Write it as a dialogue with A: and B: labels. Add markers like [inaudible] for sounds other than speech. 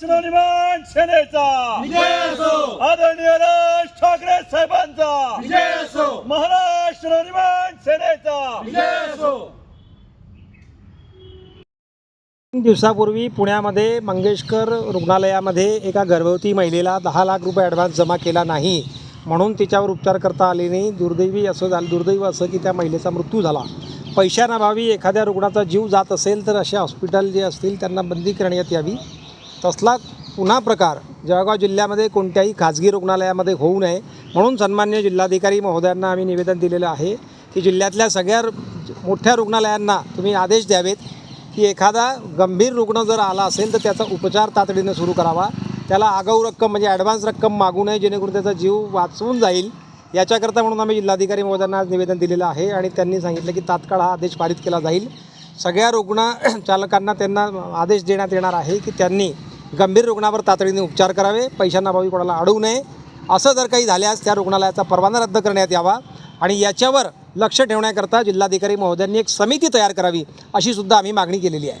A: महाराष्ट्र निर्माण सेनेचा
B: विजय असो.
A: आदरणीय राज ठाकरे साहेबांचा.
B: विजय असो.
A: महाराष्ट्र निर्माण सेनेचा
B: विजय असो.
C: तीन दिवसापूर्वी पुण्यामध्ये मंगेशकर रुग्णालयामध्ये एका गर्भवती महिलेला दहा लाख रुपये ॲडव्हान्स जमा केला नाही म्हणून तिच्यावर उपचार करता आले नाही. दुर्दैवी असं झालं दुर्दैव असं की त्या महिलेचा मृत्यू झाला. पैशांअभावी एखाद्या रुग्णाचा जीव जात असेल तर असे हॉस्पिटल जे असतील त्यांना बंदी करण्यात यावी. तसला पुन्हा प्रकार जळगाव जिल्ह्यामध्ये कोणत्याही खाजगी रुग्णालयामध्ये होऊ नये म्हणून सन्मान्य जिल्हाधिकारी महोदयांना आम्ही निवेदन दिलेलं आहे की जिल्ह्यातल्या सगळ्या मोठ्या रुग्णालयांना तुम्ही आदेश द्यावेत की एखादा गंभीर रुग्ण जर आला असेल तर त्याचा उपचार तातडीनं सुरू करावा. त्याला आगाऊ रक्कम म्हणजे ॲडव्हान्स रक्कम मागू नये जेणेकरून त्याचा जीव वाचवून जाईल. याच्याकरता म्हणून आम्ही जिल्हाधिकारी महोदयांना आज निवेदन दिलेलं आहे आणि त्यांनी सांगितलं की तात्काळ हा आदेश पारित केला जाईल. सगळ्या रुग्ण [clears throat] चालकांना त्यांना आदेश देण्यात येणार आहे की त्यांनी गंभीर रुग्णावर तातडीने उपचार करावे. पैशांना भावी कोणाला अडवू नये. असं जर काही झाल्यास त्या रुग्णालयाचा परवाना रद्द करण्यात यावा आणि याच्यावर लक्ष ठेवण्याकरता जिल्हाधिकारी महोदयांनी एक समिती तयार करावी अशी सुद्धा आम्ही मागणी केलेली आहे.